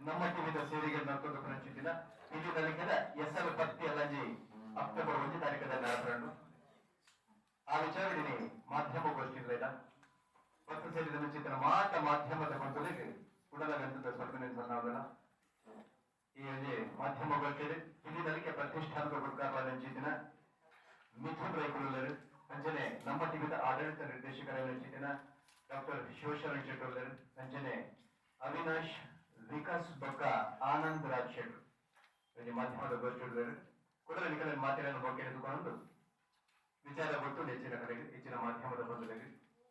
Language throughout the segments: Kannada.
ನಮ್ಮ ಟಿವಿದ ಸೇರಿಗೆ ನಡ್ಕೊಂಡು ಪ್ರಚಿತಿನ ಇದು ಎಸ್ ಎಸ್ಎಲ್ ಪತ್ತಿ ಅಲಂಜಿ ಅಕ್ಟೋಬರ್ ಒಂದು ತಾರೀಕದ ನಡಪರನ್ನು ಆ ವಿಚಾರಣೆ ಮಾಧ್ಯಮಗೋಷ್ಠಿಗಳಿಂದ ಪತ್ರ ಸೇರಿದ ಮುಂಚಿತನ ಮಾತ್ರ ಮಾಧ್ಯಮದ ಕೊಂದಲಿಗೆ ಸ್ವಲ್ಪ ಸನ್ನಾದನ ಈ ಮಾಧ್ಯಮ ಗೋಷ್ಠಿಯಲ್ಲಿ ಇಲ್ಲಿ ತನಿಖೆ ಪ್ರತಿಷ್ಠಾನದ ಗುಡ್ಕಾರ ನೆಂಚಿತಿನ ಮಿಥುನ್ ರೈಕುಲರು ಅಂಜನೆ ನಮ್ಮ ಟಿವಿದ ಆಡಳಿತ ನಿರ್ದೇಶಕರ ದಿನ ಡಾಕ್ಟರ್ ಶಿವಶರಣ್ ಶೆಟ್ಟರ್ ಸಂಜನೆ ಅವಿನಾಶ್ ವಿಕಾಸ್ ಬೊಕ್ಕ ಆನಂದ್ ರಾಜ್ ಶೆಟ್ ಮಾಧ್ಯಮದ ಮಾಧ್ಯಮದ ಗೋಷ್ಠಿಗಳು ಕೂಡ ನಿಖಲ ಮಾತಿನ ಬಗ್ಗೆ ಎದುಕೊಂಡು ವಿಚಾರ ಕೊಟ್ಟು ಹೆಚ್ಚಿನ ಕಡೆಗೆ, ಹೆಚ್ಚಿನ ಮಾಧ್ಯಮದ ಬಂಧುಗಳಿಗೆ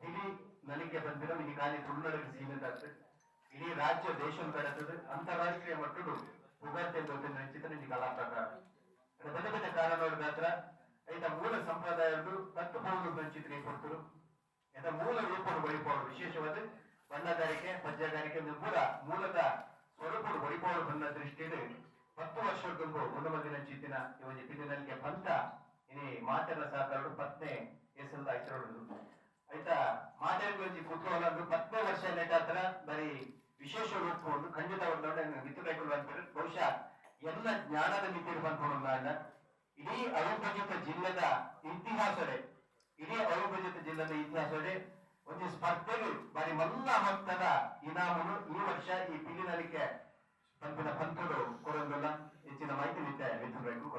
ಇಡೀ ನನಗೆ ಬಂದಿರೋ ಈ ಖಾಲಿ ತುಳುನಾಡಿಗೆ ಸೀಮಿತ ಆಗ್ತದೆ. ಇಡೀ ರಾಜ್ಯ ದೇಶ ಕಡತದೆ ಅಂತಾರಾಷ್ಟ್ರೀಯ ಮಟ್ಟದ ಉಗಾದಿ ಗೊತ್ತಿನ ಹೆಚ್ಚಿನ ಈ ಕಲಾ ಪ್ರಕಾರ ಇದು ಬೇರೆ ಬೇರೆ ಕಾರಣಗಳ ಮಾತ್ರ ಐತ ಮೂಲ ಸಂಪ್ರದಾಯಗಳು ತತ್ವವನ್ನು ಹಂಚಿದ್ರೆ ಕೊಡ್ತರು. ಇದ ಮೂಲ ರೂಪವನ್ನು ಬಳಿಪೋರು ವಿಶೇಷವಾದ ಬಣ್ಣಗಾರಿಕೆ ಪದ್ಯಗಾರಿಕೆ ಪೂರ ಮೂಲದ ಬಳಿಪೋರು ಬಂದ ದೃಷ್ಟಿಯಲ್ಲಿ ಹತ್ತು ವರ್ಷಕ್ಕೂ ಮುಂದೆ ಚಿತ್ತಿನ ಇವನ ಪಿಂಡಿನಲ್ಲಿ ಬಂತ ಇನಿ ಮಾತೆಲ್ಲ ಸಾಕಾರು ಪತ್ನಿ ಹೆಸರು ಹೆಸರು ಆಯ್ತಾ? ಮಾತೆಯ ಗುరించి ಕುತೂಹಲ ಪತ್ನಿ ವರ್ಷ ನೆಟ್ಟಾತ್ರ ಬರೀ ವಿಶೇಷ ರೂಪ ಒಂದು ಖಂಡಿತ ಒಂದು ಮಿತ್ರ ಬಹುಶಃ ಎಲ್ಲ ಜ್ಞಾನದ ಮಿತಿರು ಬಂದ್ಕೊಂಡು ಇಡೀ ಅವಿಭಜಿತ ಜಿಲ್ಲೆದ ಇತಿಹಾಸವೇ, ಇಡೀ ಅವಿಭಜಿತ ಜಿಲ್ಲೆದ ಇತಿಹಾಸಡೆ ಒಂದು ಸ್ಪರ್ಧೆಗೆ ಬಾರಿ ಮಲ್ಲ ಮೊತ್ತದ ಇನಾಮನು ಈ ವರ್ಷ ಈ ಪಿಲಿನಲಿಕೆ ಪಂಪಿನ ಪಂತುಡು ಕೊರೊಂದಲ್ಲ ಹೆಚ್ಚಿನ ಮಾಹಿತಿ ಮಿಥುನ್ ರೈಕು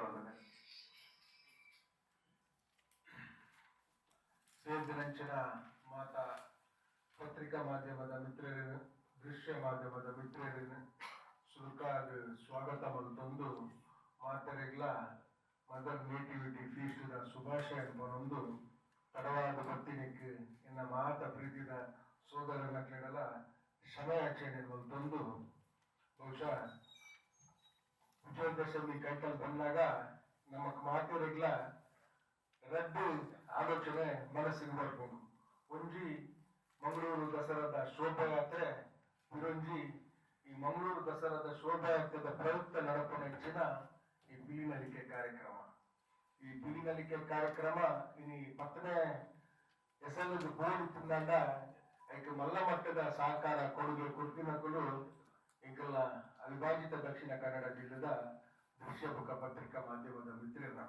ಸೇದಿನಂಚಿನ ಮಾತಾ ಪತ್ರಿಕಾ ಮಾಧ್ಯಮದ ಮಿತ್ರರನ್ನು ದೃಶ್ಯ ಮಾಧ್ಯಮದ ಮಿತ್ರರನ್ನು ಸುಲ್ಕಾದ ಸ್ವಾಗತ ಮಲ್ತೊಂದು ಮಾತರೆಗ್ಲ ಮದರ್ ನೇಟಿವಿಟಿ ಫೀಸ್ಟ್ ಶುಭಾಶಯ ಬಂದು ತಡವಾದ ಬರ್ತೀನಿಕ್ಕೆ ಎನ್ನ ಮಾತ ಪ್ರೀತಿದ ಸೋದರನ ಕೇಳಲ ಕ್ಷಮೆಯಾಚರಣೆ ತಂದು ಬಹುಶಃ ವಿಜಯದಶಮಿ ಕೈಕಲ್ ಬಂದಾಗ ನಮ್ಮ ಮಾತಿರಗ್ಲ ರದ್ದು ಆಲೋಚನೆ ಮನಸ್ಸಿಗೆ ಬರ್ಬೋದು. ಒಂಜಿ ಮಂಗಳೂರು ದಸರಾದ ಶೋಭಾಯಾತ್ರೆ ಇರೊಂಜಿ ಈ ಮಂಗಳೂರು ದಸರಾದ ಶೋಭಾಯಾತ್ರೆದ ಪ್ರಯುಕ್ತ ನಡಪನ ಹೆಚ್ಚಿನ ಈ ಪಿಲಿನಲಿಕೆ ಕಾರ್ಯಕ್ರಮ. ಈ ಪಿಲಿನಲಿಕೆ ಕಾರ್ಯಕ್ರಮ ಇನಿ ಪತ್ತನೇ ಹೆಸರು ಬೋರ್ಡ್ ತಿಂದಾಂಡ ಐಕೆ ಮಲ್ಲ ಮಟ್ಟದ ಸಹಕಾರ ಕೊಡುಗೆ ಕೊಡ್ತಿನಕಲು ಇಂಕಲ್ಲ ಅವಿಭಾಜಿತ ದಕ್ಷಿಣ ಕನ್ನಡ ಜಿಲ್ಲೆದ ದೃಶ್ಯ ಮುಖ ಪತ್ರಿಕಾ ಮಾಧ್ಯಮದ ಮಿತ್ರರನ್ನ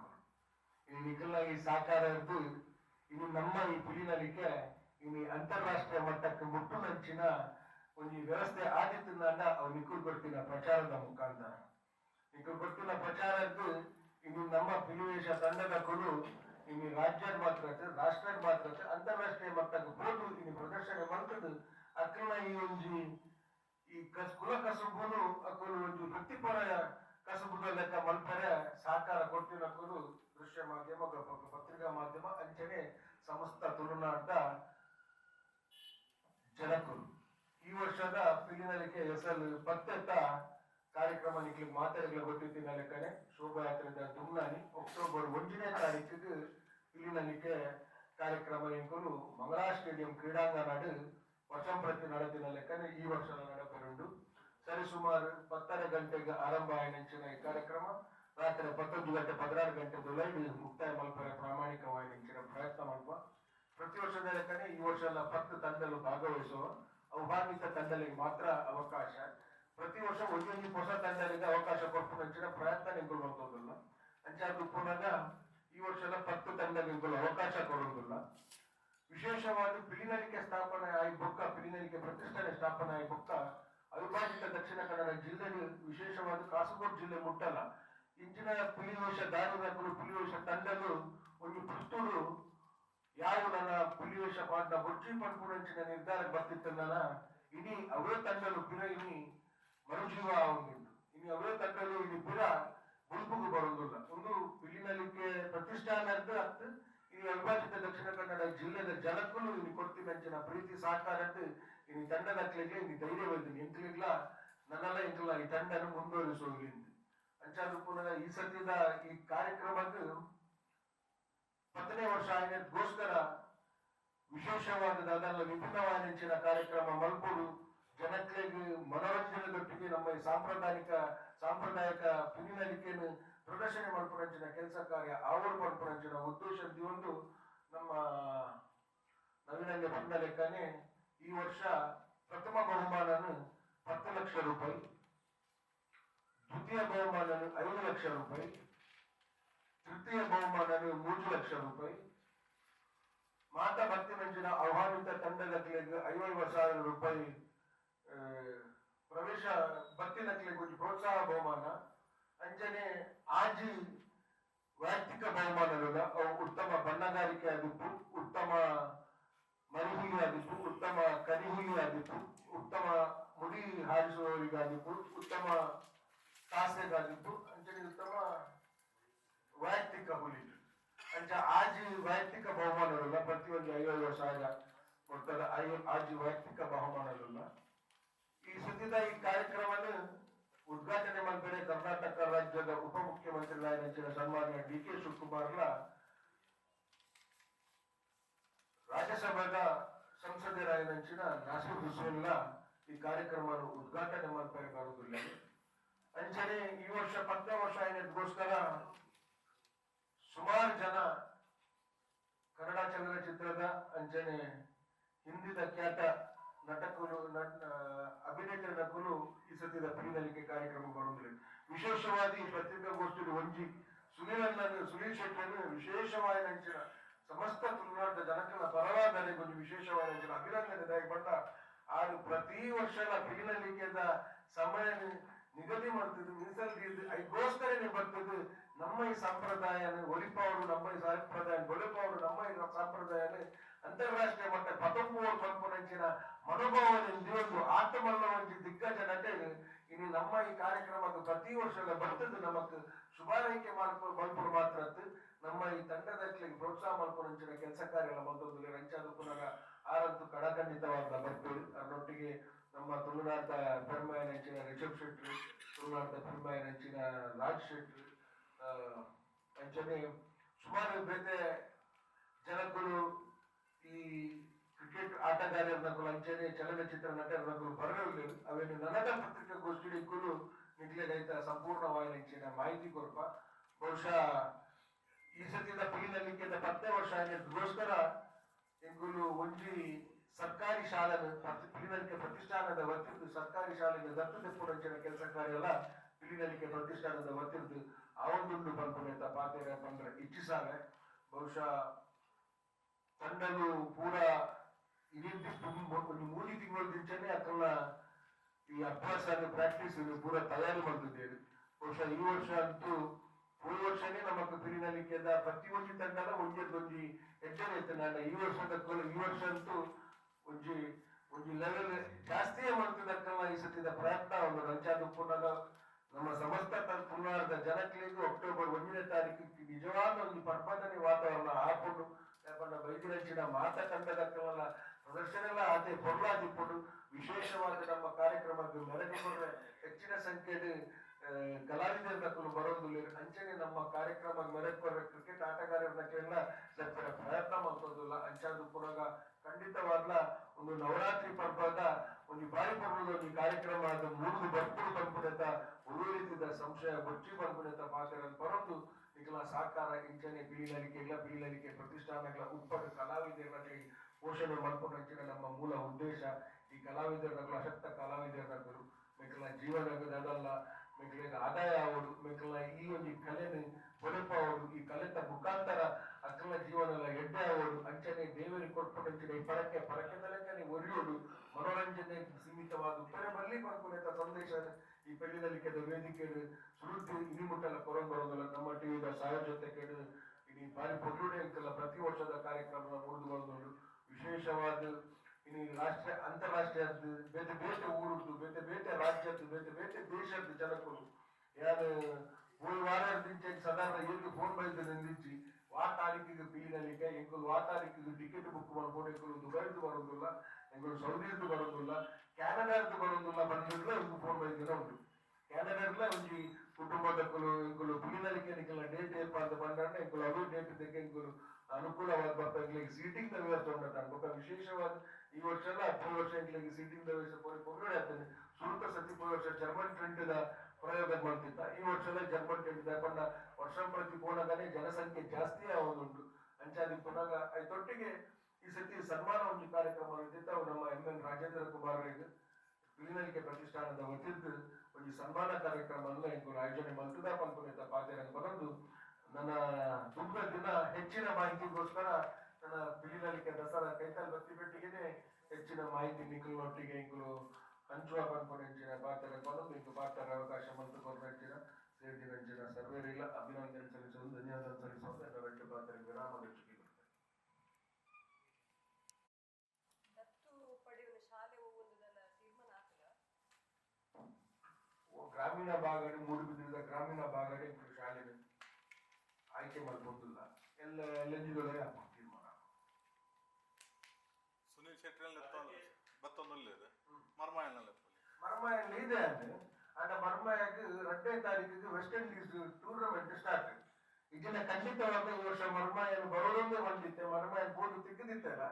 ಇನ್ನು ನಿಖಿಲ ಈ ಸಹಕಾರ ಇದ್ದು ಇನ್ನು ನಮ್ಮ ಈ ಪುಲಿನಲಿಕೆ ಇನ್ನು ಅಂತಾರಾಷ್ಟ್ರೀಯ ಮಟ್ಟಕ್ಕೆ ಮುಟ್ಟು ನಂಚಿನ ಒಂದು ವ್ಯವಸ್ಥೆ ಆದಿತ್ತಂದ ಅವ್ರು ನಿಖುಲ್ ಕೊಡ್ತಿನ ಪ್ರಚಾರದ ಮುಖಾಂತರ. ನಿಖುಲ್ ಕೊಡ್ತಿನ ಪ್ರಚಾರ ಇದ್ದು ಇನ್ನು ನಮ್ಮ ಪಿಲಿವೇಶ ತಂಡದ ಕೊಡು. ಇನ್ನು ರಾಜ್ಯದ ಮಾತ್ರ ರಾಷ್ಟ್ರದ ಮಾತ್ರ ಅಂತಾರಾಷ್ಟ್ರೀಯ ಮಟ್ಟಕ್ಕೆ ಹೋದು ಇನ್ನು ಪ್ರದರ್ಶನ ಮಾಡ್ತದ್ದು ಅಕ್ಕನ ಈ ಒಂಜಿ ಈ ಕಸ್, ಕುಲ ಕಸಬುನು ಅಕ್ಕನು ಒಂದು ವೃತ್ತಿಪರ ಕಸಬುದ ಲೆಕ್ಕ ಮಲ್ಪರೆ ಸಹಕಾರ ಕೊಟ್ಟಿನ ಅಕ್ಕಲು ದೃಶ್ಯ ಮಾಧ್ಯಮ ಪತ್ರಿಕಾ ಮಾಧ್ಯಮ, ಅಂಚನೆ ಸಮಸ್ತ ತುಳುನಾಡ ಜನಕರು ಈ ವರ್ಷದ ಪಿಲಿನಲಿಕೆ ಹೆಸರು ಪತ್ತೆತ್ತ ಕಾರ್ಯಕ್ರಮ ನಿಮಗೆ ಮಾತಾಡಲು ಗೊತ್ತಿದ್ದ ಲೆಕ್ಕನೆ. ಶೋಭಾಯಾತ್ರೆದ ದುಮ್ನಾನಿ ಅಕ್ಟೋಬರ್ ಒಂದನೇ ತಾರೀಕಿಗೆ ನನಗೆ ಕಾರ್ಯಕ್ರಮ ಎಂಕಲು ಮಂಗಳಾ ಸ್ಟೇಡಿಯಂ ಕ್ರೀಡಾಂಗಣ ವರ್ಷಂಪ್ರತಿ ನಡೆದಿನ ಲೆಕ್ಕನೆ ಈ ವರ್ಷದ ಸರಿ ಸರಿಸುಮಾರು ಪತ್ತರ ಗಂಟೆಗೆ ಆರಂಭ ಆಯ್ನಂಚಿನ ಈ ಕಾರ್ಯಕ್ರಮ. ರಾತ್ರಿ ಪತ್ತೊಂದು ಗಂಟೆ ಪದಿನಾರು ಗಂಟೆ ಲೈವ್ ಮುಕ್ತಾಯ ಮಲ್ಪರ ಪ್ರಾಮಾಣಿಕವಾಗಿ ನೆಂಚಿನ ಪ್ರಯತ್ನ ಮಾಡುವ. ಪ್ರತಿ ವರ್ಷದ ಲೆಕ್ಕನೆ ಈ ವರ್ಷ ಎಲ್ಲ ಪತ್ತು ತಂಡಗಳು ಭಾಗವಹಿಸುವ. ಅವಿಭಾಗಿತ ತಂಡಲಿಗೆ ಮಾತ್ರ ಅವಕಾಶ. ಪ್ರತಿ ವರ್ಷ ಒಂದೊಂದು ಹೊಸ ತಂಡಗಳಿಗೆ ಅವಕಾಶ ಕೊಟ್ಟು ಹೆಚ್ಚಿನ ಪ್ರಯತ್ನ ನಿಂತ್ಕೊಳ್ಳುವಂಥದ್ದಿಲ್ಲ ಅಂಚಾದು ಪುನಃ ಈ ವರ್ಷದ ಪತ್ತು ಪತ್ತು ತಂಡಗಳಿಗೆ ಅವಕಾಶ ಕೊಡುವುದಿಲ್ಲ. ವಿಶೇಷವಾದ ಪಿಲಿನಲಿಕೆ ಸ್ಥಾಪನೆ ಆಗಿ ಬೊಕ್ಕ ಪಿಲಿನಲಿಕೆ ಪ್ರತಿಷ್ಠಾನ ಸ್ಥಾಪನೆ ಆಗಿ ಬೊಕ್ಕ, ಅವಿಭಾಜಿತ ದಕ್ಷಿಣ ಕನ್ನಡ ಜಿಲ್ಲೆಗೆ ವಿಶೇಷವಾದ ಕಾಸರಗೋಡು ಜಿಲ್ಲೆ ಮುಟ್ಟಲ್ಲ. ಇಂಚಿನ ಪುಲಿವೇಷ ದಾರುಗಳು ಪುಲಿವೇಷ ತಂಡಲು ಒಂದು ಪುಸ್ತೂರು ಯಾವ ನನ್ನ ಪುಲಿವೇಷ ಪಾಠ ಬೊಜ್ಜಿ ಪಂಪುರಂಚಿನ ನಿರ್ಧಾರಕ್ಕೆ ಬರ್ತಿತ್ತಲ್ಲ ಇಡೀ ಅವೇ ತಂಡಲು ಪಿರ ಇನಿ ಮರುಜೀವ ಆಗುಂಡು ಇನಿ ಅವೇ ತಂಡಲು ಇನಿ ಪಿರ ಗುಂಪುಗೂ ಬರುವುದಿಲ್ಲ. ಒಂದು ಪಿಲಿನಲಿಕೆ ಪ್ರತಿಷ್ಠಾನ ಅಂತ ಈ ಅವಿಭಾಜಿತ ದಕ್ಷಿಣ ಕನ್ನಡ ಜಿಲ್ಲೆದ ಜನಕ್ಕೂ ಇನ್ನು ಕೊಡ್ತೀನಂಚಿನ ಪ್ರೀತಿ ಸಹಕಾರ ಇನಿ ಇನ್ನು ತಂಡದ ಅಕ್ಲಿಗೆ ಇನ್ನು ಧೈರ್ಯ ಬಂದಿನಿ ಎಂಕ್ಲಿಗ್ಲ, ನನ್ನೆಲ್ಲ ಎಂಕ್ಲ ಈ ತಂಡನ ಮುಂದುವರಿಸೋಗಿ ಅಂಚಾದ ಪುನಃ ಈ ಸದ್ಯದ ಈ ಕಾರ್ಯಕ್ರಮಕ್ಕೆ ಹತ್ತನೇ ವರ್ಷ ಗೋಸ್ಕರ ವಿಶೇಷವಾದ ಅದೆಲ್ಲ ವಿಭಿನ್ನವಾದ ಕಾರ್ಯಕ್ರಮ ಮಲ್ಪುಡು. ಜನಕ್ಕೆ ಮನೋರಂಜನೆದೊಟ್ಟಿಗೆ ನಮ್ಮ ಈ ಸಾಂಪ್ರದಾಯಿಕ ಸಾಂಪ್ರದಾಯಿಕ ಪಿರಿನಲಿಕೆಯನ್ನು ಪ್ರದರ್ಶನ ಮಾಡ್ಕೊಂಡಂಚಿನ ಕೆಲಸ ಕಾರ್ಯ ಆವರ್ ಮಾಡ್ಕೊಂಡಂಚಿನ ಉದ್ದೇಶದ್ದು ಒಂದು ನಮ್ಮ ನವೀನಂಗೆ ಬಂದ ಲೆಕ್ಕನೇ ಈ ವರ್ಷ ಪ್ರಥಮ ಬಹುಮಾನನು ಹತ್ತು ಲಕ್ಷ ರೂಪಾಯಿ, ದ್ವಿತೀಯ ಬಹುಮಾನನು ಐದು ಲಕ್ಷ ರೂಪಾಯಿ, ತೃತೀಯ ಬಹುಮಾನನು ಮೂರು ಲಕ್ಷ ರೂಪಾಯಿ, ಮಾತಾ ಭಕ್ತಿ ಮಂಜಿನ ಆಹ್ವಾನಿತ ತಂಡದ ಐವತ್ತು ಸಾವಿರ ರೂಪಾಯಿ ಪ್ರವೇಶ ಭಕ್ತಿ ನಕಲಿ ಒಂದು ಪ್ರೋತ್ಸಾಹ ಬಹುಮಾನ, ಅಂಜನೆ ಆಜಿ ವೈಯಕ್ತಿಕ ಬಹುಮಾನಗಳ ಅವು ಉತ್ತಮ ಬಣ್ಣಗಾರಿಕೆ ಆಗಿತ್ತು ಉತ್ತಮ ಮರಿಹುಲಿ ಆಗಿತ್ತು ಉತ್ತಮ ಕರಿಹುಲಿ ಆಗಿತ್ತು ಉತ್ತಮ ಮುಡಿ ಹಾರಿಸುವವರಿಗಾಗಿತ್ತು ಉತ್ತಮ ಕಾಸೆಗಾಗಿತ್ತು ಅಂಜನೆ ಉತ್ತಮ ವೈಯಕ್ತಿಕ ಹುಲಿ. ಅಂಜ ಆಜಿ ವೈಯಕ್ತಿಕ ಬಹುಮಾನಗಳ ಪ್ರತಿಯೊಂದು ಐವತ್ತು ಸಾವಿರ ಕೊಡ್ತಾರೆ ಐ ಆಜಿ ವೈಯಕ್ತಿಕ ಬಹುಮಾನಗಳ ಈ ಸುದ್ದಿದ ಈ ಕಾರ್ಯಕ್ರಮವನ್ನು ಉದ್ಘಾಟನೆ ಮಾಡಿದರೆ ಕರ್ನಾಟಕ ರಾಜ್ಯದ ಉಪಮುಖ್ಯಮಂತ್ರಿಗಳಾಗಿನ ಸನ್ಮಾನ್ಯ ಡಿ ಕೆ ಶಿವಕುಮಾರ್ಲ ರಾಜ್ಯಸಭಾದ ಸಂಸದರಾಗಿನ ನಾಸಿರ್ ಹುಸೇನ್ ಈ ಕಾರ್ಯಕ್ರಮವನ್ನು ಉದ್ಘಾಟನೆ ಮಾಡಬೇಕಾಗುವುದಿಲ್ಲ ಅಂಚನೆ ಈ ವರ್ಷ ಪಕ್ಕ ವರ್ಷ ಏನಕ್ಕೋಸ್ಕರ ಸುಮಾರು ಜನ ಕನ್ನಡ ಚಲನಚಿತ್ರದ ಅಂಚನೆ ಹಿಂದಿದ ಖ್ಯಾತ ನಟಕರು ನಟ ಅಭಿನೇತರ ನಕಲು ಈ ಸತ್ಯದ ಪ್ರಿಯನಲಿಕೆ ಕಾರ್ಯಕ್ರಮ ಬರುವುದಿಲ್ಲ ವಿಶೇಷವಾಗಿ ಈ ಪತ್ರಿಕಾಗೋಷ್ಠಿಯಲ್ಲಿ ಒಂಜಿ ಸುನೀಲ್ ಸುನೀಲ್ ಶೆಟ್ಟಿಯನ್ನು ವಿಶೇಷವಾದ ನಂಚಿನ ಸಮಸ್ತ ತುಳುನಾಡಿನ ಜನಕಲ ಪರವಾದರೆ ಒಂದು ವಿಶೇಷವಾದ ನಂಚಿನ ಅಭಿನಂದನೆ ದಾಯಿ ಪ್ರತಿ ವರ್ಷದ ಪ್ರಿಯನಲಿಕೆದ ಸಮಯ ನಿಗದಿ ಮಾಡ್ತದೆ ಮೀಸಲು ಅದಕ್ಕೋಸ್ಕರನೇ ಬರ್ತದೆ ನಮ್ಮ ಈ ಸಂಪ್ರದಾಯ ಒಲಿಪವರು, ನಮ್ಮ ಈ ಸಂಪ್ರದಾಯ ಒಲಿಪವರು ನಮ್ಮ ಈ ಸಂಪ್ರದಾಯ ಅಂತಾರಾಷ್ಟ್ರೀಯ ಮಟ್ಟ ಪತೊಂಬೂರು ಪಂಪನಂಚಿನ ಮನೋಭಾವದಿಂದ ಒಂದು ಆತ್ಮಲ್ಲ ಒಂದು ದಿಗ್ಗಜ ನಟನೆ ಇನ್ನು ನಮ್ಮ ಈ ಕಾರ್ಯಕ್ರಮದ ಪ್ರತಿ ವರ್ಷದ ಬರ್ತದೆ. ನಮಕ್ ಶುಭಾರೈಕೆ ಮಾಡ್ಕೊಂಡು ಬಂದ್ರು ಮಾತ್ರ ನಮ್ಮ ಈ ತಂಡದ ಪ್ರೋತ್ಸಾಹ ಮಾಡ್ಕೊಂಡಂಚಿನ ಕೆಲಸ ಕಾರ್ಯಗಳ ಬಂದೊಂದು ರಂಚಾದ ಪುನಃ ಆರಂತು ಕಡಖಂಡಿತವಾದ ಬರ್ತೇವೆ ಅದರೊಟ್ಟಿಗೆ ನಮ್ಮ ತುಳುನಾಟ ಪೆರ್ಮಾಯ ನೆಚ್ಚಿನ ರಿಷಬ್ ಶೆಟ್ರಿ ತುಳುನಾಟದ ಪೆರ್ಮಾಯ ನೆಚ್ಚಿನ ರಾಜ್ ಶೆಟ್ಟಿ ಆ, ಅಂಚನೆ ಸುಮಾರು ಬೇತೆ ಜನಗಳು ಈ ಕ್ರಿಕೆಟ್ ಆಟಗಾರರನ್ನಗಳು ಅಂಚನೆ ಚಲನಚಿತ್ರ ನಟರನ್ನಗಳು ಬರಲಿಲ್ಲ ಅವೇನು ನನಗ ಪತ್ರಿಕಾಗೋಷ್ಠಿಗೂ ನಿಗ್ಲೆಗೈತ ಸಂಪೂರ್ಣವಾಗಿ ಇಂಚಿನ ಮಾಹಿತಿ ಕೊರಪ ಬಹುಶಃ ಈ ಸತಿದ ಪೀಲಿಕ್ಕಿಂತ ಪತ್ತನೇ ವರ್ಷ ಆಗಿದ್ದಕ್ಕೋಸ್ಕರ ಎಂಗುಲು ಒಂಜಿ ಸರ್ಕಾರಿ ಶಾಲೆ ಪ್ರಿಯನಲಿಕೆ ಪ್ರತಿಷ್ಠಾನದ ವತಿರ್ದು ಸರ್ಕಾರಿ ಶಾಲೆಗೆ ದತ್ತು ತೆಪ್ಪುರಂಚಿನ ಕೆಲಸ ಕಾರ್ಯ ಎಲ್ಲ ಪ್ರಿಯನಲಿಕೆ ಪ್ರತಿಷ್ಠಾನದ ವತಿರ್ದು ಅವೊಂದುಂಡು ಪಂಪುನೇತ ಪಾತೆರ ಬಂದ್ರೆ ಇಚ್ಛಿಸಾವೆ ಬಹುಶಃ ತಂಡಲು ಪೂರ ಇಡೀ ಒಂದು ಮೂರು ತಿಂಗಳ ಮುಂಚೆನೆ ಅಕಲ್ಲ ಈ ಅಭ್ಯಾಸ ಪ್ರಾಕ್ಟೀಸ್ ಪೂರ ತಯಾರಿ ಮಾಡ್ತಿದ್ದೇವೆ ಬಹುಶಃ ಈ ವರ್ಷ ಅಂತೂ ಹೋದ ವರ್ಷನೇ ನಮ್ಮ ಪಿರಿನಲಿಕೆದ ಪ್ರತಿ ವರ್ಷ ತಂಡದ ಒಂದೇ ಒಂಜಿ ಎಚ್ಚರ ಇತ್ತು. ಈ ವರ್ಷದ ಈ ವರ್ಷ ಅಂತೂ ಒಂಜಿ ಒಂಜಿ ಲೆವೆಲ್ ಜಾಸ್ತಿಯೇ ಮಾಡ್ತಿದ್ದಕ್ಕಲ್ಲ ಈ ಸತಿದ ಪ್ರಯತ್ನ ಒಂದು ರಂಚಾದ ಪುನಃ ನಮ್ಮ ಸಮಸ್ತ ಪುನರ್ದ ಜನಕ್ಕೆ ಅಕ್ಟೋಬರ್ ಒಂದನೇ ತಾರೀಕು ನಿಜವಾದ ಒಂದು ಪರ್ಪದನೆ ವಾತಾವರಣ ಹಾಕೊಂಡು, ಯಾಕಂದ್ರೆ ಬೈದಿರಂಚಿನ ಮಾತಕಂಡದಕ್ಕೆಲ್ಲ ಪ್ರದರ್ಶನ ಅದೇ ಆತೆ ಪೊರ್ಲಾದಿಪ್ಪುಡು ವಿಶೇಷವಾಗಿ ನಮ್ಮ ಕಾರ್ಯಕ್ರಮಕ್ಕೆ ಮೆರಗಿಕೊಂಡ್ರೆ ಹೆಚ್ಚಿನ ಸಂಖ್ಯೆಯಲ್ಲಿ ಕಲಾವಿದರ ತಕ್ಕಲು ಬರೋದಿಲ್ಲ ಅಂಚನೆ ನಮ್ಮ ಕಾರ್ಯಕ್ರಮ ಮೆರಗ್ಕೊಂಡ್ರೆ ಕ್ರಿಕೆಟ್ ಆಟಗಾರರನ್ನೆಲ್ಲ ಸರ್ಕಾರ ಪ್ರಯತ್ನ ಮಾಡ್ಕೋದಿಲ್ಲ ಅಂಚಾದು ಪುರಾಗ ಖಂಡಿತವಾಗ್ಲ ಒಂದು ನವರಾತ್ರಿ ಪರ್ವದ ಒಂದು ಬಾರಿ ಪರ್ವದ ಒಂದು ಕಾರ್ಯಕ್ರಮ. ಅದು ಮೂರು ಬರ್ಪುಡು ಒಂದು ರೀತಿಯ ಸಂಶಯ ಬಚ್ಚಿ ಪಂಪುನತ ಪಾತ್ರ ಬರೋದು ಈಗಲ ಸಾಕಾರ ಇಂಚನೆ ಬೀಳಲಿಕೆ ಇಲ್ಲ ಬೀಳಲಿಕೆ ಪ್ರತಿಷ್ಠಾನಗಳ ಉಪ್ಪಟ ಕಲಾವಿದರಲ್ಲಿ ಪೋಷಣೆ ಮಾಡ್ಕೊಂಡು ನಮ್ಮ ಮೂಲ ಉದ್ದೇಶ ಈ ಕಲಾವಿದರಗಳು ಅಶಕ್ತ ಕಲಾವಿದರಗಳು ಮಿಕ್ಕಲ ಜೀವನದ ಅದಲ್ಲ ಮಿಕ್ಕಲಿಗೆ ಆದಾಯ ಅವರು ಮಿಕ್ಕಲ ಈ ಒಂದು ಕಲೆನ ಅವರು, ಈ ಕಲೆತ ಮುಖಾಂತರ ಅಕ್ಕಲ ಜೀವನ ಎಡ್ಡೆ ಅವರು ಅಂಚನೆ ದೇವರಿಗೆ ಕೊಟ್ಕೊಂಡಂಚಿನ ಈ ಪರಕ್ಕೆ ಪರಕೆದಲಕ್ಕೆ ಒರಿಯೋದು ಮನೋರಂಜನೆ ಸೀಮಿತವಾದ ಉತ್ತರ ಬರಲಿ ಮಾಡ್ಕೊಂಡ ಸಂದೇಶ ಈ ಪೆಳ್ಳಿನಲಿಕೆದ ವೇದಿಕೆ ಸುರುದ್ದಿ ಇನಿಮುಟ್ಟಲ ಕೊರಂಬರೋದಲ್ಲ ನಮ್ಮ ಟಿವಿದ ಸಹಾಯ ಜೊತೆ ಕೇಳು ಈ ಬಾರಿ ಅಂತಲ್ಲ ಪ್ರತಿ ವರ್ಷದ ಕಾರ್ಯಕ್ರಮ ನೋಡಿಕೊಂಡು ವಿಶೇಷವಾದ ಇನಿ ರಾಷ್ಟ್ರ ಅಂತಾರಾಷ್ಟ್ರೀಯ ಬೇತೆ ಬೇತೆ ಊರುದ್ದು, ಬೇತೆ ಬೇತೆ ರಾಜ್ಯದ್ದು, ಬೇತೆ ಬೇತೆ ದೇಶದ ಜನಗಳು ಯಾರು ಮೂರು ವಾರ ದಿಂಚೆ ಸಾಧಾರಣ ಏನು ಫೋನ್ ಬೈದು ನಿಂದಿಚ್ಚಿ ಆ ತಾರೀಕಿಗೆ ಬೀಳಿನಲ್ಲಿಗೆ ಎಂಗಳು ಆ ತಾರೀಕಿಗೆ ಟಿಕೆಟ್ ಬುಕ್ ಮಾಡ್ಕೊಂಡು ಎಂಗಳು ದುಬೈದು ಬರೋದಿಲ್ಲ ಎಂಗಳು ಸೌದಿದ್ದು ಬರೋದಿಲ್ಲ ಕ್ಯಾನಡಾದ್ದು ಬರೋದಿಲ್ಲ ಬಂದಿಲ್ಲ ಎಂಗು ಫೋನ್ ಬೈದಿನ ಉಂಟು. ಕ್ಯಾನಡಾಡ್ಲ ಒಂಜಿ ಕುಟುಂಬದಕ್ಕಲು ಎಂಗಳು ಬೀಳಿನಲ್ಲಿಗೆ ನಿಕ್ಕಲ ಡೇಟ್ ಏಪ ಅಂತ ಬಂದ್ರೆ ಎಂಗಳು ಅದು ಡೇಟ್ ತೆಗೆ ಎಂಗಳು ಅನುಕೂಲವಾದ ಭಕ್ತಗಳಿಗೆ ಸೀಟಿಂಗ್ ವ್ಯವಸ್ಥೆ ಉಂಟು ఒక ವಿಶೇಷವಾದ ಈ ವರ್ಷ ಅಲ್ಲ ಹತ್ತು ವರ್ಷ ಎಂಗ್ಲಿಗೆ ಸೀಟಿಂಗ್ ವ್ಯವಸ್ಥೆ ಪೊಗಡೆ ಆಗ್ತದೆ ಸುರುತ ಸತಿ ವರ್ಷ ಜರ್ಮನ್ ಟ್ರೆಂಡ್ ಪ್ರಯೋಗ ಮಾಡ್ತಿದ್ದ. ಈ ವರ್ಷದ ಜರ್ಮನ್ ಟ್ರೆಂಡ್ ಬಂದ ವರ್ಷ ಪ್ರತಿ ಕೋಣದಲ್ಲಿ ಜನಸಂಖ್ಯೆ ಜಾಸ್ತಿ ಆಗೋದುಂಟು. ಅಂಚಾದಿ ಪುನಃ ಅದೊಟ್ಟಿಗೆ ಈ ಸತಿ ಸನ್ಮಾನ ಒಂದು ಕಾರ್ಯಕ್ರಮ ಅವು ನಮ್ಮ ಎಂ ಎನ್ ರಾಜೇಂದ್ರ ಕುಮಾರ್ ಅವರಿಗೆ. ಪಿಲಿನಲಿಕೆ ಪ್ರತಿಷ್ಠಾನದ ವತಿದ್ದು ಒಂದು ಸನ್ಮಾನ ಕಾರ್ಯಕ್ರಮ ಇಂಕುಲು ಆಯೋಜನೆ ಮಲ್ತದ ಪನ್ಪುನಿತ ಪಾತ್ರ ಬರೋದು ನನ್ನ ದುಡ್ಡ ದಿನ ಹೆಚ್ಚಿನ ಮಾಹಿತಿಗೋಸ್ಕರ ನನ್ನ ಬಿಲಿನಲಿಕೆ ದಸರಾ ಕೈತಾಲ್ ಬತ್ತಿ ಬೆಟ್ಟಿಗೆನೆ ಹೆಚ್ಚಿನ ಮಾಹಿತಿ ನಿಖಿಲ್ನೊಟ್ಟಿಗೆ ಇಂಗ್ಲು ಹಂಚುವ ಪನ್ಪುನೆಂಚಿನ ಪಾತ್ರ ಬಂದು ಇಂಕು ಪಾತ್ರ ಅವಕಾಶ ಮಲ್ತುಕೊಂಡು ಹೆಚ್ಚಿನ ಸೇರಿದಂಚಿನ ಸರ್ವೇರಿಲ್ಲ ಅಭಿನಂದನೆ ಸಲ್ಲಿಸಲು ಧನ್ಯವಾದ ಸಲ್ಲಿಸೋದು ಎಲ್ಲ ವೆಟ್ಟು ಪಾತ್ರ ವಿರಾಮ ಹೆಚ್ಚಿಗೆ ದತ್ತು ಪಡೆಯುವ ಶಾಲೆ ಹೋಗುವುದನ್ನ ತೀರ್ಮಾನ ಆಗ್ತದ? ಓ ಗ್ರಾಮೀಣ ಭಾಗಡೆ ಮೂಡುಬಿದ್ರದ ಗ್ರಾಮೀಣ ಭಾಗಡೆ ಶಾಲೆ ಆಯ್ಕೆ ಮಾಡ್ಬೋದಿಲ್ಲ ಎಲ್ಲ ಎಲ್ಲದಿಗಳೇ ತೀರ್ಮಾನ ಸುನೀಲ್ ಶೆಟ್ಟಿ ಮರ್ಮಾಯನಲ್ಲಿ ಮರ್ಮಾಯಲ್ಲಿ ಇದೆ ಅಂದ್ರೆ ಆಗ ಮರ್ಮಾಯಕ್ಕೆ ಎರಡನೇ ತಾರೀಕಿಗೆ ವೆಸ್ಟ್ ಇಂಡೀಸ್ ಟೂರ್ನಮೆಂಟ್ ಸ್ಟಾರ್ಟ್ ಇದನ್ನ ಖಂಡಿತವಾದ ಈ ವರ್ಷ ಮರ್ಮಾಯನು ಬರೋದೊಂದೇ ಬಂದಿತ್ತೆ. ಮರ್ಮಾಯನ್ ಬೋರ್ಡ್ ತೆಗೆದಿತ್ತಲ್ಲ.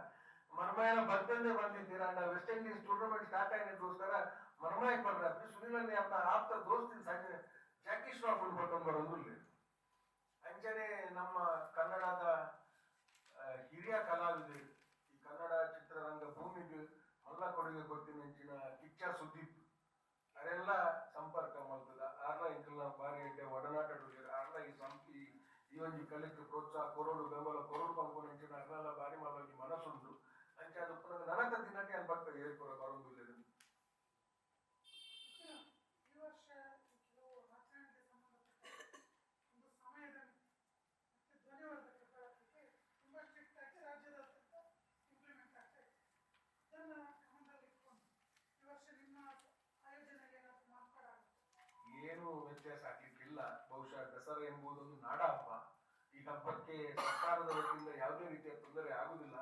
ಮರ್ಮಾಯನ ಬರ್ತಂದೇ ಬಂದಿದ್ದೀರ? ಅಂಡ ವೆಸ್ಟ್ ಇಂಡೀಸ್ ಟೂರ್ನಮೆಂಟ್ ಸ್ಟಾರ್ಟ್ ಆಗಿದ್ದಕ್ಕೋಸ್ಕರ ಮರ್ಮಾಯಕ್ ಬರ್ರಿ ಸುನಿಲಲ್ಲಿ ಅಪ್ಪ ಆಪ್ತ ದೋಸ್ತಿನ ಸಂಜೆ ಜಾಕಿ ಶ್ರಾಫ್ ಉಳ್ಕೊಂಡು ಬರೋದು ಇಲ್ಲಿ ಅಂಚನೆ ನಮ್ಮ ಕನ್ನಡದ ಆ, ಹಿರಿಯ ಕಲಾವಿದರು ಈ ಕನ್ನಡ ಚಿತ್ರರಂಗ ಭೂಮಿಗೆ ಮಲ್ಲ ಕೊಡುಗೆ ಕೊಡ್ತೀನಿ ಹೆಚ್ಚಿನ ಕಿಚ್ಚ ಸುದೀಪ್ ಅವರೆಲ್ಲ ಸಂಪರ್ಕ ಮಾಡ್ತದ ಆರ್ಲ ಇಂಕಲ್ನ ಬಾರಿ ಎಡ್ಡೆ ಒಡನಾಟ ಆರ್ಲ ಈ ಸಂಪಿ ಈ ಕಲಿತು ಪ್ರೋತ್ಸಾಹ ಕೊರೋಡು ಬೆಂಬಲ ಕೊರೋಡು ಪಂಪು ಹೆಂಚಿನ ಅರ್ನೆಲ್ಲ ಬಾರಿ ಮಾಡೋಗಿ ಮನಸ್ಸುಂಟು. ಅಂಚೆ ಅದು ಪುನಃ ನನತ ದಿನಕ್ಕೆ ಅಲ್ಲಿ ಬರ್ತದೆ ಹೇಳ್ಕೊಡ ಬರೋಂಗಿಲ್ಲ ಈ ವರ್ಷ ಕೆಲವು ಆಚರಣೆಗೆ ಸಂಬಂಧಪಟ್ಟ ಒಂದು ಸಮಯದ ಮತ್ತೆ ಧ್ವನಿವರ್ಧಕ ಬಳಕೆಗೆ ತುಂಬಾ ಸ್ಟ್ರಿಕ್ಟ್ ಆಗಿ ರಾಜ್ಯದಾದ್ಯಂತ ಇಂಪ್ಲಿಮೆಂಟ್ ಆಗ್ತಾ ಇದೆ. ಇದನ್ನ ಗಮನದಲ್ಲಿಟ್ಕೊಂಡು ಈ ವರ್ಷ ನಿಮ್ಮ ಆಯೋಜನೆಗೆ ಏನಾದರೂ ಮಾರ್ಪಾಡಾಗುತ್ತೆ? ಏನು ವ್ಯತ್ಯಾಸ ಆಗ್ಲಿಕ್ಕಿಲ್ಲ. ಬಹುಶಃ ದಸರಾ ಎಂಬುದೊಂದು ಹಬ್ಬಕ್ಕೆ ಸರ್ಕಾರದ ವತಿಯಿಂದ ಯಾವುದೇ ರೀತಿಯ ತೊಂದರೆ ಆಗುವುದಿಲ್ಲ.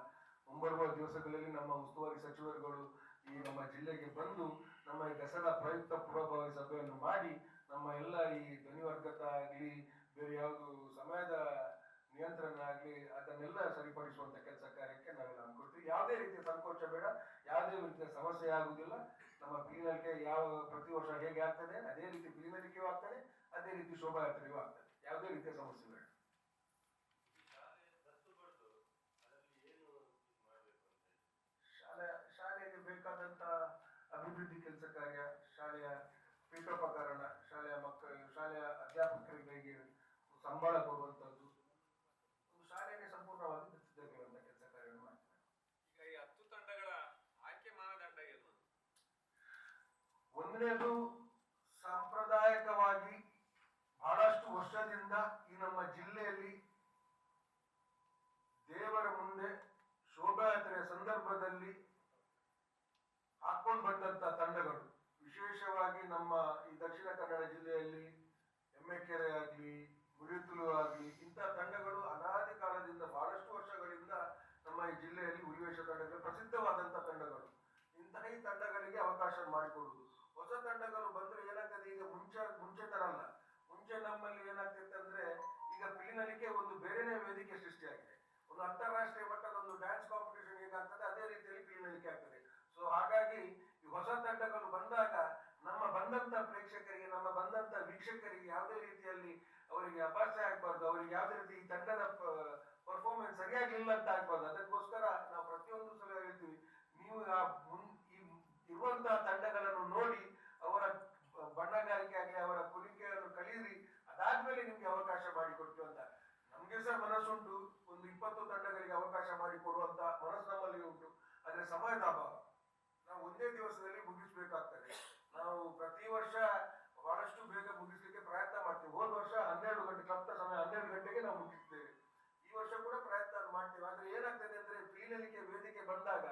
ಮುಂಬರುವ ದಿವಸಗಳಲ್ಲಿ ನಮ್ಮ ಉಸ್ತುವಾರಿ ಸಚಿವರುಗಳು ಈ ನಮ್ಮ ಜಿಲ್ಲೆಗೆ ಬಂದು ನಮ್ಮ ಈ ದಸರಾ ಪ್ರಯುಕ್ತ ಪೂರ್ವಭಾವಿ ಸಭೆಯನ್ನು ಮಾಡಿ ನಮ್ಮ ಎಲ್ಲ ಈ ಧ್ವನಿವರ್ಗತ ಆಗಲಿ ಬೇರೆ ಯಾವುದು ಸಮಯದ ನಿಯಂತ್ರಣ ಆಗಲಿ ಅದನ್ನೆಲ್ಲ ಸರಿಪಡಿಸುವಂತ ಕೆಲಸ ಕಾರ್ಯಕ್ಕೆ ನಾವೆಲ್ಲ ಅನ್ಕೊಳ್ತೀವಿ. ಯಾವುದೇ ರೀತಿಯ ಸಂಕೋಚ ಬೇಡ, ಯಾವುದೇ ರೀತಿಯ ಸಮಸ್ಯೆ ಆಗುವುದಿಲ್ಲ. ನಮ್ಮ ಪ್ರೀನಲಿಕೆ ಯಾವ ಪ್ರತಿ ವರ್ಷ ಹೇಗೆ ಆಗ್ತದೆ, ಅದೇ ರೀತಿ ಪ್ರೀನಲಿಕೆಯೂ ಆಗ್ತದೆ ಅದೇ ರೀತಿ ಶೋಭಾಯಾತ್ರೆಯೂ ಆಗ್ತದೆ. ಯಾವುದೇ ರೀತಿಯ ಸಮಸ್ಯೆ ಬೇಡ. ಸಂಬಳ ಕೊಡುವಂತದ್ದು ಒಂದು ಶಾಲೆಗೆ ಸಂಪೂರ್ಣವಾಗಿ ದತ್ತಿದ್ದೇವೆ ಕೆಲಸ ಕಾರ್ಯವನ್ನು ಮಾಡ್ತಾರೆ ಈಗ ಈ ಹತ್ತು ತಂಡಗಳ ಆಯ್ಕೆ ಮಾನದಂಡ ಏನು? ಒಂದನೇದು ಸಾಂಪ್ರದಾಯಿಕವಾಗಿ ಬಹಳಷ್ಟು ವರ್ಷದಿಂದ ಈ ನಮ್ಮ ಜಿಲ್ಲೆಯಲ್ಲಿ ದೇವರ ಮುಂದೆ ಶೋಭಾಯಾತ್ರೆಯ ಸಂದರ್ಭದಲ್ಲಿ ಹಾಕೊಂಡು ಬಂದಂತ ತಂಡಗಳು ವಿಶೇಷವಾಗಿ ನಮ್ಮ ಈ ದಕ್ಷಿಣ ಕನ್ನಡ ಜಿಲ್ಲೆಯಲ್ಲಿ ಎಮ್ಮೆಕೆರೆ ಆಗಲಿ ಮುರಿತುಲು ಆಗಲಿ ಇಂಥ ತಂಡಗಳು ಅನಾದಿ ಕಾಲದಿಂದ ಬಹಳಷ್ಟು ವರ್ಷಗಳಿಂದ ನಮ್ಮ ಈ ಜಿಲ್ಲೆಯಲ್ಲಿ ಹುಲಿವೇಷ ತಂಡಗಳು ಪ್ರಸಿದ್ಧವಾದಂತ ತಂಡಗಳು ಇಂತಹ ಈ ತಂಡಗಳಿಗೆ ಅವಕಾಶ ಮಾಡಿಕೊಡುವುದು ಹೊಸ ತಂಡಗಳು ಬಂದ್ರೆ ಏನಾಗ್ತದೆ ಈಗ ಮುಂಚೆ ಮುಂಚೆ ತರ ಅಲ್ಲ ಮುಂಚೆ ನಮ್ಮಲ್ಲಿ ಏನಾಗ್ತಿತ್ತು ಅಂದ್ರೆ ಪಿಲಿನಲಿಕೆ ಒಂದು ಬೇರೆನೇ ವೇದಿಕೆ ಸೃಷ್ಟಿಯಾಗಿದೆ. ಒಂದು ಅಂತಾರಾಷ್ಟ್ರೀಯ ಮಟ್ಟದ ಒಂದು ಡ್ಯಾನ್ಸ್ ಕಾಂಪಿಟೇಷನ್ ಏನಾಗ್ತದೆ, ಅದೇ ರೀತಿಯಲ್ಲಿ ವೇದಿಕೆ ಆಗ್ತದೆ ಸೊ ಹಾಗಾಗಿ ಈ ಹೊಸ ತಂಡಗಳು ಬಂದಾಗ ನಮ್ಮ ಬಂದಂತ ಪ್ರೇಕ್ಷಕರಿಗೆ, ನಮ್ಮ ಬಂದಂತ ವೀಕ್ಷಕರಿಗೆ ಯಾವುದೇ ರೀತಿಯಲ್ಲಿ ಅವರಿಗೆ ಅಪಾಸ್ಯ ಆಗ್ಬಾರ್ದು. ಅವರಿಗೆ ಯಾವುದೇ ರೀತಿ ಈ ತಂಡದ ಪರ್ಫಾರ್ಮೆನ್ಸ್ ಸರಿಯಾಗಿಲ್ಲ ಅಂತ ಆಗ್ಬಾರ್ದು. ಅದಕ್ಕೋಸ್ಕರ ನಾವು ಪ್ರತಿಯೊಂದು ಸಲ ಹೇಳ್ತೀವಿ, ನೀವು ಆ ಈ ಇರುವಂತಹ ತಂಡಗಳನ್ನು ನೋಡಿ ಅವರ ಬಣ್ಣಗಾರಿಕೆ ಆಗಲಿ ಅವರ ಕುಲಿಕೆಯನ್ನು ಕಲಿಯಿರಿ ಅದಾದ್ಮೇಲೆ ನಿಮ್ಗೆ ಅವಕಾಶ ಮಾಡಿಕೊಡ್ತೀವಿ ಅಂತ ನಮ್ಗೆ ಸಹ ಮನಸ್ಸುಂಟು ಒಂದು ಇಪ್ಪತ್ತು ತಂಡಗಳಿಗೆ ಅವಕಾಶ ಮಾಡಿಕೊಡುವಂತ ಮನಸ್ಸು ನಮ್ಮಲ್ಲಿ ಉಂಟು ಆದ್ರೆ ಸಮಯದ ಅಭಾವ ನಾವು ಒಂದೇ ದಿವಸದಲ್ಲಿ ಮುಗಿಸ್ಬೇಕಾಗ್ತದೆ ನಾವು ಪ್ರತಿ ವರ್ಷ ಬಹಳಷ್ಟು ಬೇಗ ಮುಗಿಸ್ಲಿಕ್ಕೆ ಪ್ರಯತ್ನ ಮಾಡ್ತೀವಿ ಹೋದ ವರ್ಷ ಹನ್ನೆರಡು ಗಂಟೆ ಕ್ಲಬ್ನ ಸಮಯ ಹನ್ನೆರಡು ಗಂಟೆಗೆ ನಾವು ಮುಗಿಸ್ತೇವೆ ಈ ವರ್ಷ ಕೂಡ ಪ್ರಯತ್ನ ಮಾಡ್ತೇವೆ ಆದ್ರೆ ಏನಾಗ್ತದೆ ಪ್ರೀನಲಿಕೆ ವೇದಿಕೆ ಬಂದಾಗ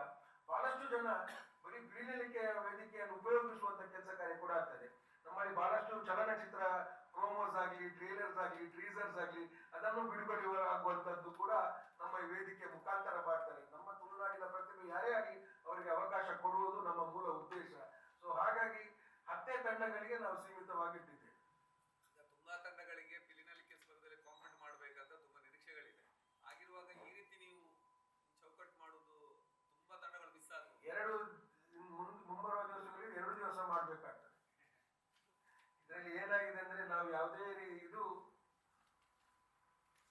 ಬಹಳಷ್ಟು ಜನ ಬರೀ ಬೀಳಲಿಕ್ಕೆ ವೇದಿಕೆಯನ್ನು ಉಪಯೋಗಿಸುವಂತ ಕೆಲಸ ಕಾರ್ಯ ಕೂಡ ಆಗ್ತದೆ. ನಮ್ಮಲ್ಲಿ ಬಹಳಷ್ಟು ಚಲನಚಿತ್ರ ಪ್ರೋಮೋಸ್ ಆಗಲಿ ಟ್ರೇಲರ್ಸ್ ಆಗಲಿ ಟ್ರೀಸರ್ಸ್ ಆಗಲಿ ಅದನ್ನು ಬಿಡುಗಡೆ ಆಗುವಂತದ್ದು ಕೂಡ ನಮ್ಮ ಈ ವೇದಿಕೆ ಯಾವುದೇ ಇದು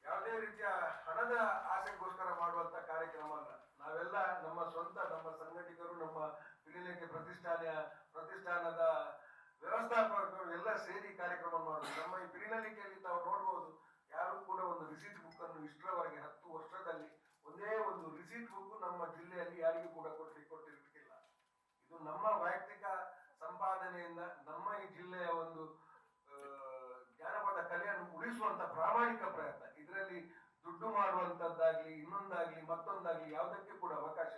ಯಾವುದೇ ರೀತಿಯ ಹಣದ ಆಸೆಗೋಸ್ಕರ ಮಾಡುವಂತ ಕಾರ್ಯಕ್ರಮ ಅಲ್ಲ ನಾವೆಲ್ಲ ನಮ್ಮ ಸ್ವಂತ, ನಮ್ಮ ಸಂಘಟಕರು ನಮ್ಮ ವಿಲೇಖೆ ಪ್ರತಿಷ್ಠಾನ ಪ್ರತಿಷ್ಠಾನದ ವ್ಯವಸ್ಥಾಪಕರು ಎಲ್ಲ ಸೇರಿ ಕಾರ್ಯಕ್ರಮ ಮಾಡುವುದು ನಮ್ಮ ಈ ಪಿರಿನಲಿಕೆಯಲ್ಲಿ ತಾವು ನೋಡಬಹುದು ಯಾರು ಕೂಡ ಒಂದು ರಿಸೀಟ್ ಬುಕ್ ಅನ್ನು ಇಷ್ಟರವರೆಗೆ ಹತ್ತು ವರ್ಷದಲ್ಲಿ ಒಂದೇ ಒಂದು ರಿಸೀಟ್ ಬುಕ್ ನಮ್ಮ ಜಿಲ್ಲೆಯಲ್ಲಿ ಯಾರಿಗೂ ಕೂಡ ಕೊಟ್ಟಿ ಕೊಟ್ಟಿರ್ಲಿಕ್ಕಿಲ್ಲ. ಇದು ನಮ್ಮ ಯಾವುದಕ್ಕೆ ಕೂಡ ಅವಕಾಶ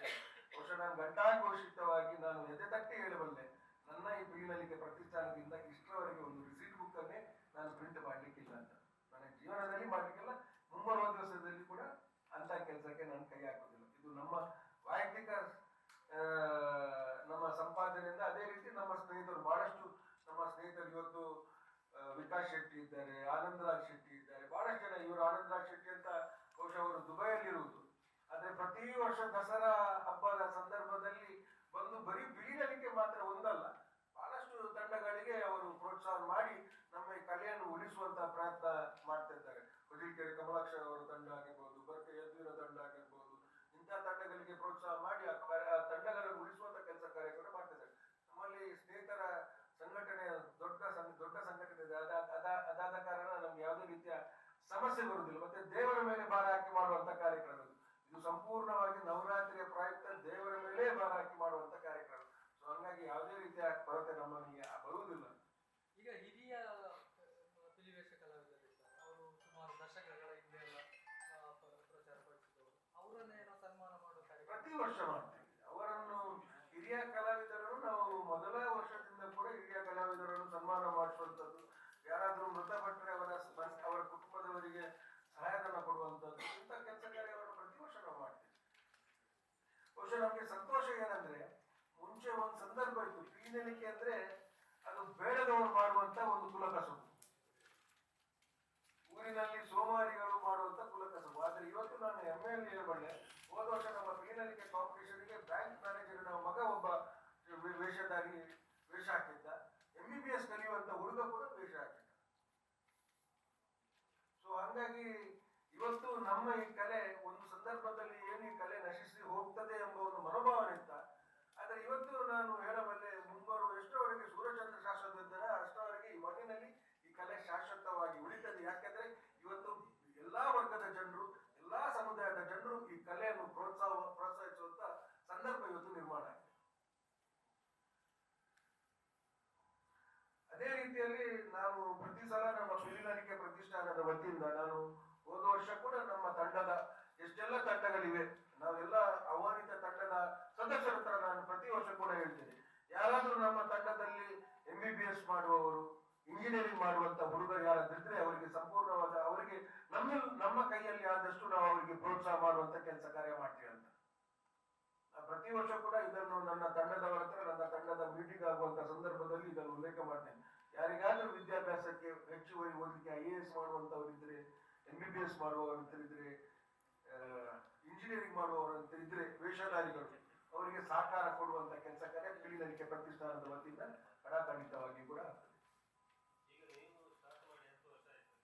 ಬಹುಶಃ ನಾನು ಘಂಟಾಘೋಷಿತವಾಗಿ ನಾನು ಎದೆ ತಟ್ಟಿ ಹೇಳಬಲ್ಲೆ. ನನ್ನ ಈ ಬೀಳಿನಲಿಗೆ ಪ್ರತಿಷ್ಠಾನದಿಂದ ಇಷ್ಟರವರೆಗೆ ಒಂದು ರಿಸೀಟ್ ಬುಕ್ ಅನ್ನೇ ನಾನು ಪ್ರಿಂಟ್ ಮಾಡಲಿಕ್ಕಿಲ್ಲ ಅಂತ. ನನ್ನ ಜೀವನದಲ್ಲಿ ಮಾಡಲಿಕ್ಕಿಲ್ಲ, ಮುಂಬರುವ ದಿವಸದಲ್ಲಿ ಕೂಡ ಅಂತ ಕೆಲಸಕ್ಕೆ ನಾನು ಕೈ ಹಾಕೋದಿಲ್ಲ ಇದು ನಮ್ಮ ವೈಯಕ್ತಿಕ ನಮ್ಮ ಸಂಪಾದನೆಯಿಂದ ಅದೇ ರೀತಿ ನಮ್ಮ ಸ್ನೇಹಿತರು ಬಹಳಷ್ಟು ನಮ್ಮ ಸ್ನೇಹಿತರು ಇವತ್ತು ವಿಕಾಸ್ ಶೆಟ್ಟಿ ಇದ್ದಾರೆ, ಆನಂದರಾಜ್ ಶೆಟ್ಟಿ ಇದ್ದಾರೆ ಬಹಳಷ್ಟು ಜನ ಇವರು ಆನಂದರಾಜ್ ಶೆಟ್ಟಿ ಅಂತ ಬಹುಶಃ ಅವರು ದುಬೈಯಲ್ಲಿರುವುದು ಆದ್ರೆ ಪ್ರತಿ ವರ್ಷ ದಸರಾ ಹಬ್ಬದ ಸಂದರ್ಭದಲ್ಲಿ ಬಂದು ಬರೀ ಬೀಳಲಿಕ್ಕೆ ಮಾತ್ರ ಒಂದಲ್ಲ, ಬಹಳಷ್ಟು ತಂಡಗಳಿಗೆ ಅವರು ಪ್ರೋತ್ಸಾಹ ಮಾಡಿ ನಮ್ಮ ಈ ಕಲೆಯನ್ನು ಉಳಿಸುವಂತ ಪ್ರಯತ್ನ ಮಾಡ್ತಿರ್ತಾರೆ ಇದ್ದಾರೆ ಹೊದಿಕೆರೆ ಕಮಲಾಕ್ಷರ ಅವರ ತಂಡ ಆಗಿರ್ಬೋದು, ಬರ್ಕೆ ಯದ್ವೀರ ತಂಡ ಆಗಿರ್ಬೋದು ಇಂತಹ ತಂಡಗಳಿಗೆ ಪ್ರೋತ್ಸಾಹ ಮಾಡಿ ಆ ತಂಡಗಳನ್ನು ಉಳಿಸುವಂತ ಕೆಲಸ ಕಾರ್ಯ ಕೂಡ ಮಾಡ್ತಿದ್ದಾರೆ. ನಮ್ಮಲ್ಲಿ ಸ್ನೇಹಿತರ ಸಂಘಟನೆ, ದೊಡ್ಡ ದೊಡ್ಡ ಸಂಘಟನೆ ಇದೆ. ಅದ, ಅದ- ಅದಾದ ಕಾರಣ ನಮ್ಗೆ ಯಾವುದೇ ರೀತಿಯ ಸಮಸ್ಯೆ ಬರುವುದಿಲ್ಲ ಮತ್ತೆ ದೇವರ ಮೇಲೆ ಭಾರ ಹಾಕಿ ಮಾಡುವಂತ ಕಾರ್ಯಕ್ರಮ ಇದು ಇದು ಸಂಪೂರ್ಣವಾಗಿ ನವರಾತ್ರಿಯ ಪ್ರಯುಕ್ತ ದೇವರ ಮೇಲೆ ಭಾರ ಹಾಕಿ ಮಾಡುವಂತ ಕಾರ್ಯಕ್ರಮ. ಸೊ ಹಂಗಾಗಿ ಯಾವುದೇ ರೀತಿಯ ಕೊರತೆ ನಮ್ಮನಿಗೆ ಬರುವುದಿಲ್ಲ. ಈಗ ಹಿರಿಯ ತಿಳಿವೇಶ ಕಲಾವಿದರಿದ್ದಾರೆ. ಅವರು ಸುಮಾರು ದಶಕಗಳ ಹಿಂದೆ ಎಲ್ಲ ಆ, ಪ್ರ- ಪ್ರಚಾರ ಪಡಿಸಿದವರು. ಅವರನ್ನೇನೋ ಸನ್ಮಾನ ಮಾಡುವ ಪ್ರತಿ ವರ್ಷ ಮಾಡ್ತೀವಿ. ಅವರನ್ನು ಹಿರಿಯ ಕಲಾವಿದರನ್ನು ನಾವು ಮೊದಲ ವರ್ಷದಿಂದ ಕೂಡ ಹಿರಿಯ ಕಲಾವಿದರನ್ನು ಸನ್ಮಾನ ಮಾಡಿಸುವಂಥದ್ದು ಯಾರಾದರೂ ಮೃತಪಟ್ಟರೆ ಅವರ ಸ- ಅವರ ಕುಟುಂಬದವರಿಗೆ ಸಹಾಯಧನ ಕೊಡುವಂಥದ್ದು ಇಂಥ ಕೆಲಸ ಕಾರ್ಯವನ್ನು ಪ್ರತಿ ವರ್ಷ ನಾವು ಮಾಡ್ತೀವಿ ಬಹುಶಃ ನಮಗೆ ಸಂತೋಷ ಏನಂದ್ರೆ, ಮುಂಚೆ ಒಂದು ಸಂದರ್ಭ ಇತ್ತು, ಪೀನಲಿಕೆ ಅಂದ್ರೆ ಅದು ಬೇಡದವರು ಮಾಡುವಂತ ಒಂದು ಕುಲಕಸಬು ಊರಿನಲ್ಲಿ ಸೋಮಾರಿಗಳು ಮಾಡುವಂತ ಕುಲಕಸಬು ಆದ್ರೆ ಇವತ್ತು ನಾನು ಹೆಮ್ಮೆಯಲ್ಲಿ ಹೇಳ್ಬಲ್ಲೆ ಹೋದ ವರ್ಷ ನಮ್ಮ ಮೀನಲಿಕೆ ಕಾಂಪಿಟೇಷನ್ಗೆ ಬ್ಯಾಂಕ್ ಮ್ಯಾನೇಜರ್ ಮಗ ಒಬ್ಬ ವೆ- ವೇಷಧಾರಿ ವೇಷ ಹಾಕಿದ್ದ ಎಂ ಬಿ ಬಿ ಎಸ್ ಕಲಿಯುವಂತ ಹುಡುಗ ಕೂಡ ವೇಷ ಹಾಕಿದ್ದ ಸೊ ಹಂಗಾಗಿ ಇವತ್ತು ನಮ್ಮ ಈ ಕಲೆ ಒಂದು ಸಂದರ್ಭದಲ್ಲಿ ಏನು ಈ ಕಲೆ ನಶಿಸಿ ಹೋಗ್ತದೆ ಎಂಬ ಒಂದು ಮನೋಭಾವನೆ ಇತ್ತ ಆದ್ರೆ ಇವತ್ತು ನಾನು ಹೇಳಬಲ್ಲೆ ಮುಂಬರುವ ಎಷ್ಟರವರೆಗೆ ಸೂರ್ಯಚಂದ್ರ ಶಾಸ್ತ್ರದಿದ್ದಾರೆ ಅಷ್ಟರವರೆಗೆ ಈ ಮಣ್ಣಿನಲ್ಲಿ ಈ ಕಲೆ ಶಾಶ್ವತವಾಗಿ ಉಳಿತದೆ ಯಾಕೆಂದ್ರೆ ಇವತ್ತು ಎಲ್ಲಾ ವರ್ಗದ ಜನರು ಎಲ್ಲಾ ಸಮುದಾಯದ ಜನರು ಈ ಕಲೆಯನ್ನು ಪ್ರೋತ್ಸಾಹ ಪ್ರೋತ್ಸಾಹಿಸುವಂತ ಸಂದರ್ಭ ಇವತ್ತು ನಿರ್ಮಾಣ ಆಗಿದೆ ಅದೇ ರೀತಿಯಲ್ಲಿ ನಾನು ಪ್ರತಿ ಸಲ ನಮ್ಮ ಪಿಲಿನಲಿಕೆ ಪ್ರತಿಷ್ಠಾನದ ವತಿಯಿಂದ ನಾನು ಹೋದ ವರ್ಷ ಕೂಡ ನಮ್ಮ ತಂಡದ ಎಷ್ಟೆಲ್ಲ ತಂಡಗಳಿವೆ, ನಾವೆಲ್ಲ ಆಹ್ವಾನಿತ ತಂಡದ ಸದಸ್ಯರ ಹತ್ರ ನಾನು ಪ್ರತಿ ವರ್ಷ ಕೂಡ ಹೇಳ್ತೇನೆ. ಯಾರಾದರೂ ನಮ್ಮ ತಂಡದಲ್ಲಿ ಎಂ ಬಿ ಬಿ ಎಸ್ ಮಾಡುವವರು ಇಂಜಿನಿಯರಿಂಗ್ ಮಾಡುವಂತ ಹುಡುಗರು ಯಾರಾದ್ರಿದ್ರೆ ಅವರಿಗೆ ಸಂಪೂರ್ಣವಾದ, ಅವರಿಗೆ ನಮ್ಮ ನಮ್ಮ ಕೈಯಲ್ಲಿ ಆದಷ್ಟು ನಾವು ಅವರಿಗೆ ಪ್ರೋತ್ಸಾಹ ಮಾಡುವಂತ ಕೆಲಸ ಕಾರ್ಯ ಮಾಡ್ತೀವಿ ಅಂತ. ಪ್ರತಿ ವರ್ಷ ಕೂಡ ಇದನ್ನು ನನ್ನ ತಂಡದವರ ಹತ್ರ, ನನ್ನ ತಂಡದ ಮೀಟಿಂಗ್ ಆಗುವಂತ ಸಂದರ್ಭದಲ್ಲಿ ಇದನ್ನು ಉಲ್ಲೇಖ ಮಾಡ್ತೇನೆ. ಯಾರಿಗಾದ್ರೂ ವಿದ್ಯಾಭ್ಯಾಸಕ್ಕೆ ಹೆಚ್ಚುವರಿ ಓದಲಿಕ್ಕೆ ಐ ಎ ಎಸ್ ಮಾಡುವಂತವರಿದ್ರೆ ಎಂ ಬಿ ಬಿ ಎಸ್ ಮಾಡುವವರಂತಿದ್ರೆ ಇಂಜಿನಿಯರಿಂಗ್ ಮಾಡುವವರಂತಿದ್ರೆ ವೇಷಧಾರಿಗಳು, ಅವರಿಗೆ ಸಹಕಾರ ಕೊಡುವಂತ ಕೆಲಸ ಕಾರ್ಯ ಪಿಳಿನಲಿಕೆ ಪ್ರತಿಷ್ಠಾನದ ವತಿಯಿಂದ ಕಡಾಖಂಡಿತವಾಗಿ ಕೂಡ ಆಗ್ತದೆ ಈಗ ನೀವು ಸ್ಟಾರ್ಟ್ ಮಾಡಿ ಹತ್ತು ವರ್ಷ ಆಯ್ತು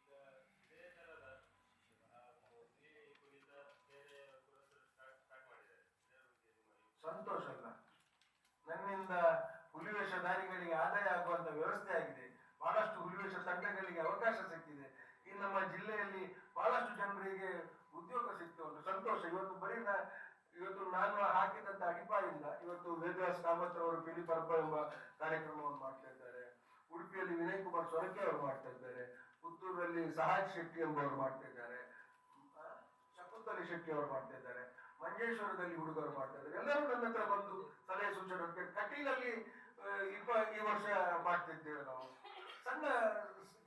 ಈಗ ಇದೇ ತರದ ಆ, ಇಲ್ಲಿ ಕುಣಿತ ಬೇರೆ ಪುರಸ್ಕಾರ ಸ್ಟಾರ್ಟ್ ಸ್ಟಾರ್ಟ್ ಮಾಡಿದ್ದಾರೆ ಇದರ ಬಗ್ಗೆ ನಿಮ್ಮ ಅಭಿಪ್ರಾಯ? ಸಂತೋಷ ಅಲ್ಲ ನನ್ನಿಂದ ಹುಲಿವೇಷಧಾರಿಗಳಿಗೆ ಆದಾಯ ಆಗುವಂತ ವ್ಯವಸ್ಥೆ ಆಗಿದೆ ಬಹಳಷ್ಟು ಹುಲಿವೇಷ ತಂಡಗಳಿಗೆ ಅವಕಾಶ ಸಿಕ್ಕಿದೆ ಈ ನಮ್ಮ ಜಿಲ್ಲೆಯಲ್ಲಿ ಬಹಳಷ್ಟು ಜನರಿಗೆ ಉದ್ಯೋಗ ಸಿಗ್ತಾ ಉಂಟು ಸಂತೋಷ ಇವತ್ತು ಬರೀ ನಾ- ಇವತ್ತು ನಾನು ಹಾಕಿದಂತ ಅಡಿಪಾಯಿಂದ ಕಾಮತ್ ಅವರು ಪಿಲಿ ಪರ್ಬ ಎಂಬ ಕಾರ್ಯಕ್ರಮವನ್ನು ಮಾಡ್ತಾ ಇದ್ದಾರೆ. ಉಡುಪಿಯಲ್ಲಿ ವಿನಯ್ ಕುಮಾರ್ ಸೊರಕೆ ಅವರು ಮಾಡ್ತಾ ಇದ್ದಾರೆ. ಪುತ್ತೂರಲ್ಲಿ ಸಹಾಜ್ ಶೆಟ್ಟಿ ಎಂಬವರು ಮಾಡ್ತಾ ಇದ್ದಾರೆ. ಶಕುಂತಲಿ ಶೆಟ್ಟಿ ಅವರು ಮಾಡ್ತಾ ಇದ್ದಾರೆ. ಮಂಜೇಶ್ವರದಲ್ಲಿ ಹುಡುಗರು ಮಾಡ್ತಾ ಇದ್ದಾರೆ. ಎಲ್ಲರೂ ನನ್ನ ಹತ್ರ ಬಂದು ಸಲಹೆ ಸೂಚನೆ ಕಟೀಲಲ್ಲಿ ಇಪ್ಪ, ಈ ವರ್ಷ ಮಾಡ್ತಿದ್ದೇವೆ ನಾವು. ಸಣ್ಣ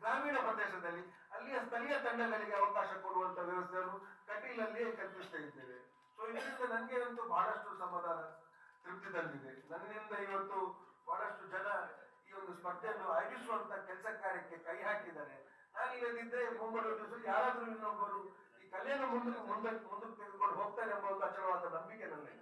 ಗ್ರಾಮೀಣ ಪ್ರದೇಶದಲ್ಲಿ, ಅಲ್ಲಿಯ ಸ್ಥಳೀಯ ತಂಡಗಳಿಗೆ ಅವಕಾಶ ಕೊಡುವಂತ ವ್ಯವಸ್ಥೆಯನ್ನು ಕಟೀಲಲ್ಲಿಯೇ ಕಲ್ಪಿಸ್ತಾ ಇದ್ದೇವೆ. ಸೊ ಇದರಿಂದ ನನಗೆ ಅಂತೂ ಬಹಳಷ್ಟು ಸಮಾಧಾನ ತೃಪ್ತಿ ತಂದಿದೆ ನನ್ನಿಂದ ಇವತ್ತು ಬಹಳಷ್ಟು ಜನ ಈ ಒಂದು ಸ್ಪರ್ಧೆಯನ್ನು ಆಯೋಜಿಸುವಂತ ಕೆಲಸ ಕಾರ್ಯಕ್ಕೆ ಕೈ ಹಾಕಿದ್ದಾರೆ. ನಾನು ಇಲ್ಲದಿದ್ದರೆ ಮುಂಬರುವ ದಿವಸ ಯಾರಾದ್ರೂ ಇನ್ನೊಬ್ಬರು ಈ ಕಲೆಯನ್ನು ಮುಂದಕ್ಕೆ ಮುಂದಕ್ಕೆ ಮುಂದಕ್ಕೆ ತೆಗೆದುಕೊಂಡು ಹೋಗ್ತಾರೆ ಎಂಬ ಒಂದು ಅಚಲವಾದ ನಂಬಿಕೆ ನನ್ನಲ್ಲಿ